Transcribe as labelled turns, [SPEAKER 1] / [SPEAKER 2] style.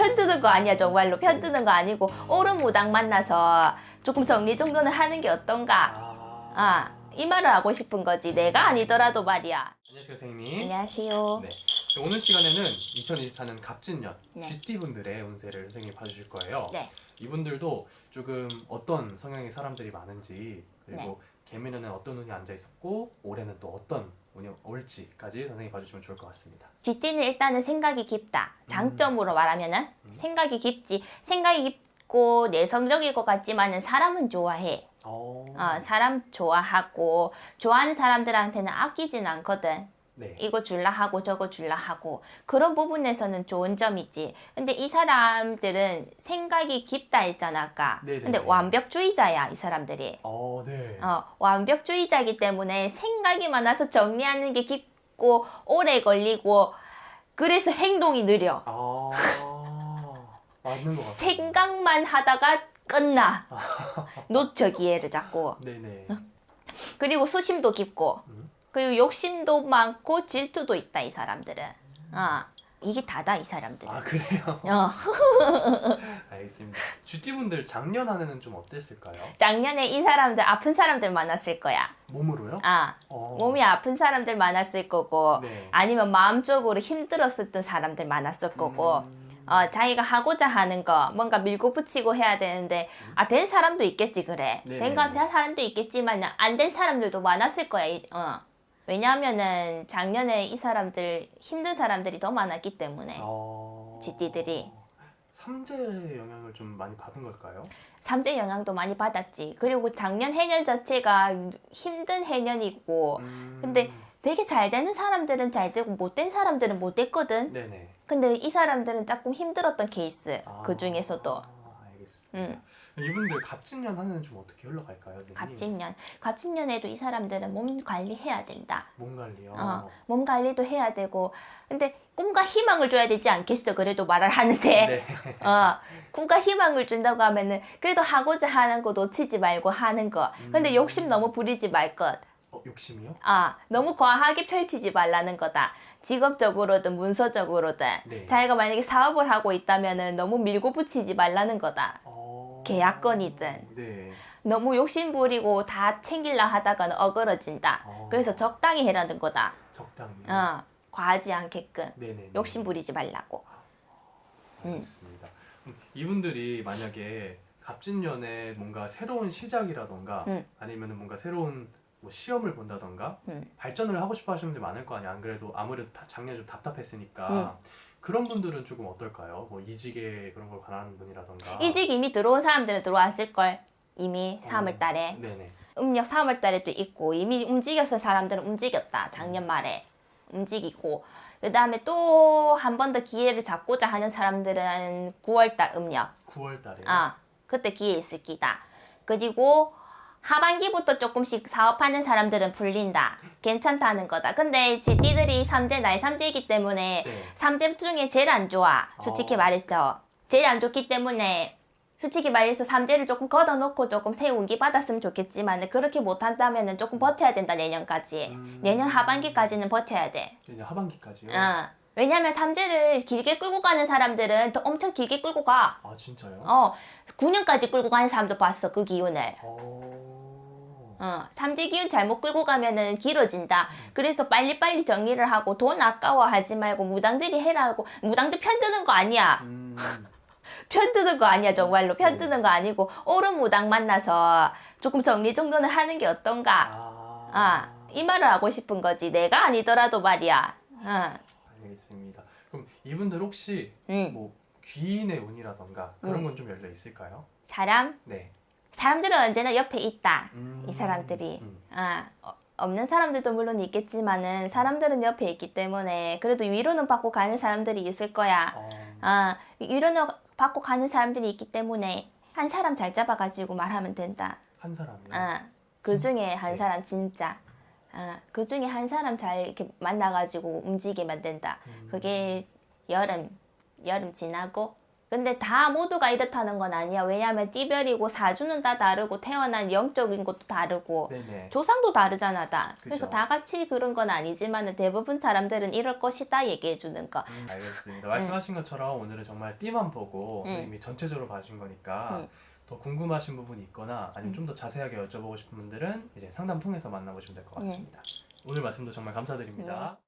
[SPEAKER 1] 편드는 거 아니야 정말로 편드는 거 아니고 오르무당 만나서 조금 정리 정돈을 하는 게 어떤가
[SPEAKER 2] 아,
[SPEAKER 1] 아 이 말을 하고 싶은 거지 내가 아니더라도 말이야
[SPEAKER 2] 안녕하세요 선생님.
[SPEAKER 1] 안녕하세요
[SPEAKER 2] 네. 오늘 시간에는 2024년 갑진년
[SPEAKER 1] 네.
[SPEAKER 2] GT 분들의 운세를 선생님이 봐주실 거예요.
[SPEAKER 1] 네.
[SPEAKER 2] 이분들도 조금 어떤 성향의 사람들이 많은지 그리고
[SPEAKER 1] 네.
[SPEAKER 2] 개미년은 어떤 운이 앉아 있었고 올해는 또 어떤 운이 올지까지 선생님이 봐주시면 좋을 것 같습니다.
[SPEAKER 1] GT는 일단은 생각이 깊다. 장점으로 말하면은
[SPEAKER 2] 음.
[SPEAKER 1] 생각이 깊지. 생각이 깊고 내성적일 것 같지만은 사람은 좋아해.
[SPEAKER 2] 어,
[SPEAKER 1] 어, 사람 좋아하고 좋아하는 사람들한테는 아끼진 않거든
[SPEAKER 2] 네.
[SPEAKER 1] 이거 줄라 하고 저거 줄라 하고 그런 부분에서는 좋은 점이지. 근데 이 사람들은 생각이 깊다 했잖아 아까.
[SPEAKER 2] 네네네.
[SPEAKER 1] 근데 완벽주의자야 이 사람들이.
[SPEAKER 2] 어, 네.
[SPEAKER 1] 어, 완벽주의자이기 때문에 생각이 많아서 정리하는 게 깊고 오래 걸리고 그래서 행동이 느려.
[SPEAKER 2] 아, 맞는 것 같아요.
[SPEAKER 1] 생각만 하다가 끝나. 놓쳐 기회를 잡고.
[SPEAKER 2] 네네.
[SPEAKER 1] 그리고 수심도 깊고.
[SPEAKER 2] 음.
[SPEAKER 1] 그리고 욕심도 많고 질투도 있다 이 사람들은. 어, 이게 다다 이 사람들은.
[SPEAKER 2] 아 그래요?
[SPEAKER 1] 어.
[SPEAKER 2] 알겠습니다. GT 분들 작년 한 해는 좀 어땠을까요?
[SPEAKER 1] 작년에 이 사람들 아픈 사람들 많았을 거야.
[SPEAKER 2] 몸으로요?
[SPEAKER 1] 아,
[SPEAKER 2] 어.
[SPEAKER 1] 몸이 아픈 사람들 많았을 거고,
[SPEAKER 2] 네.
[SPEAKER 1] 아니면 마음적으로 힘들었었던 사람들 많았을 거고,
[SPEAKER 2] 음.
[SPEAKER 1] 어, 자기가 하고자 하는 거 뭔가 밀고 붙이고 해야 되는데 아 된 사람도 있겠지 그래. 된 거 된 사람도 있겠지만 안 된 사람들도 많았을 거야. 이- 어. 왜냐하면은 작년에 이 사람들 힘든 사람들이 더 많았기 때문에
[SPEAKER 2] 어...
[SPEAKER 1] GT들이.
[SPEAKER 2] 삼재의 영향을 좀 많이 받은 걸까요?
[SPEAKER 1] 삼재 영향도 많이 받았지. 그리고 작년 해년 자체가 힘든 해년이고
[SPEAKER 2] 음...
[SPEAKER 1] 근데 되게 잘 되는 사람들은 잘 되고 못 된 사람들은 못 됐거든.
[SPEAKER 2] 네네.
[SPEAKER 1] 근데 이 사람들은 조금 힘들었던 케이스
[SPEAKER 2] 아,
[SPEAKER 1] 그 중에서도
[SPEAKER 2] 알겠습니다.
[SPEAKER 1] 음.
[SPEAKER 2] 이분들 갑진년 한 해는 좀 어떻게 흘러갈까요? 선생님?
[SPEAKER 1] 갑진년 갑진년에도 이 사람들은 몸 관리해야 된다.
[SPEAKER 2] 몸 관리요.
[SPEAKER 1] 어, 몸 관리도 해야 되고 근데 꿈과 희망을 줘야 되지 않겠어 그래도 말을 하는데
[SPEAKER 2] 네.
[SPEAKER 1] 어, 꿈과 희망을 준다고 하면은 그래도 하고자 하는 거 놓치지 말고 하는 거 근데
[SPEAKER 2] 음.
[SPEAKER 1] 욕심 너무 부리지 말 것.
[SPEAKER 2] 어, 욕심이요?
[SPEAKER 1] 아, 너무 과하게 펼치지 말라는 거다. 직업적으로든 문서적으로든
[SPEAKER 2] 네.
[SPEAKER 1] 자기가 만약에 사업을 하고 있다면은 너무 밀고 붙이지 말라는 거다.
[SPEAKER 2] 어...
[SPEAKER 1] 계약건이든.
[SPEAKER 2] 네.
[SPEAKER 1] 너무 욕심 부리고 다 챙길라 하다가는 어그러진다.
[SPEAKER 2] 어...
[SPEAKER 1] 그래서 적당히 해라는 거다.
[SPEAKER 2] 적당히.
[SPEAKER 1] 어, 과하지 않게끔
[SPEAKER 2] 네네.
[SPEAKER 1] 욕심 부리지 말라고. 음.
[SPEAKER 2] 알겠습니다. 음, 이분들이 만약에 갑진년에 뭔가 새로운 시작이라던가
[SPEAKER 1] 음.
[SPEAKER 2] 아니면 뭔가 새로운 뭐 시험을 본다던가
[SPEAKER 1] 음.
[SPEAKER 2] 발전을 하고 싶어 하시는 분들 많을 거 아니야. 안 그래도 아무래도 다- 작년에 좀 답답했으니까
[SPEAKER 1] 음.
[SPEAKER 2] 그런 분들은 조금 어떨까요? 뭐 이직에 그런 걸 관하는 분이라던가
[SPEAKER 1] 이직 이미 들어온 사람들은 들어왔을 걸. 이미
[SPEAKER 2] 어.
[SPEAKER 1] 3월 달에
[SPEAKER 2] 네네.
[SPEAKER 1] 음력 3월 달에 도 있고 이미 움직였을 사람들은 움직였다. 작년 말에 움직이고 그 다음에 또 한 번 더 기회를 잡고자 하는 사람들은 9월 달 음력.
[SPEAKER 2] 9월 달에
[SPEAKER 1] 아 그때 기회 있을 기다. 그리고 하반기부터 조금씩 사업하는 사람들은 풀린다. 괜찮다는 거다. 근데 GT들이 삼재 날 삼재이기 때문에
[SPEAKER 2] 네.
[SPEAKER 1] 삼재 중에 제일 안 좋아. 솔직히
[SPEAKER 2] 어.
[SPEAKER 1] 말해서 제일 안 좋기 때문에 솔직히 말해서 삼재를 조금 걷어놓고 조금 새 운기 받았으면 좋겠지만 그렇게 못한다면은 조금 버텨야 된다 내년까지.
[SPEAKER 2] 음.
[SPEAKER 1] 내년 하반기까지는 버텨야 돼.
[SPEAKER 2] 내년 하반기까지요.
[SPEAKER 1] 어. 왜냐면 삼재를 길게 끌고 가는 사람들은 더 엄청 길게 끌고 가.
[SPEAKER 2] 아 진짜요?
[SPEAKER 1] 어, 9년까지 끌고 가는 사람도 봤어 그 기운을.
[SPEAKER 2] 어.
[SPEAKER 1] 어, 삼재 기운 잘못 끌고 가면은 길어진다.
[SPEAKER 2] 음.
[SPEAKER 1] 그래서 빨리빨리 정리를 하고 돈 아까워하지 말고 무당들이 해라고 무당들 편드는 거 아니야.
[SPEAKER 2] 음.
[SPEAKER 1] 편드는 거 아니야 정말로 편드는 거 아니고 옳은 무당 만나서 조금 정리 정돈을 하는 게 어떤가.
[SPEAKER 2] 아.
[SPEAKER 1] 아, 이 말을 하고 싶은 거지. 내가 아니더라도 말이야. 어,
[SPEAKER 2] 알겠습니다. 그럼 이분들 혹시
[SPEAKER 1] 음,
[SPEAKER 2] 뭐 귀인의 운이라던가 그런 건 좀 열려 있을까요?
[SPEAKER 1] 사람
[SPEAKER 2] 네.
[SPEAKER 1] 사람들은 언제나 옆에 있다.
[SPEAKER 2] 음.
[SPEAKER 1] 이 사람들이.
[SPEAKER 2] 음.
[SPEAKER 1] 아, 어, 없는 사람들도 물론 있겠지만은 사람들은 옆에 있기 때문에 그래도 위로는 받고 가는 사람들이 있을 거야.
[SPEAKER 2] 어.
[SPEAKER 1] 아, 위로는 받고 가는 사람들이 있기 때문에 한 사람 잘 잡아가지고 말하면 된다.
[SPEAKER 2] 한 사람이요.
[SPEAKER 1] 아, 그 중에 한
[SPEAKER 2] 네.
[SPEAKER 1] 사람 진짜. 아, 그 중에 한 사람 잘 이렇게 만나가지고 움직이면 된다.
[SPEAKER 2] 음.
[SPEAKER 1] 그게 여름, 여름 지나고 근데 다 모두가 이렇다는 건 아니야. 왜냐하면 띠별이고 사주는 다 다르고 태어난 영적인 것도 다르고
[SPEAKER 2] 네네.
[SPEAKER 1] 조상도 다르잖아 다. 그래서
[SPEAKER 2] 그죠.
[SPEAKER 1] 다 같이 그런 건 아니지만 대부분 사람들은 이럴 것이다 얘기해 주는 거.
[SPEAKER 2] 음, 알겠습니다. 말씀하신 것처럼 오늘은 정말 띠만 보고
[SPEAKER 1] 음.
[SPEAKER 2] 선생님이 전체적으로 봐주신 거니까
[SPEAKER 1] 음.
[SPEAKER 2] 더 궁금하신 부분이 있거나 아니면
[SPEAKER 1] 음.
[SPEAKER 2] 좀더 자세하게 여쭤보고 싶은 분들은 이제 상담 통해서 만나보시면 될것
[SPEAKER 1] 네.
[SPEAKER 2] 같습니다. 오늘 말씀도 정말 감사드립니다.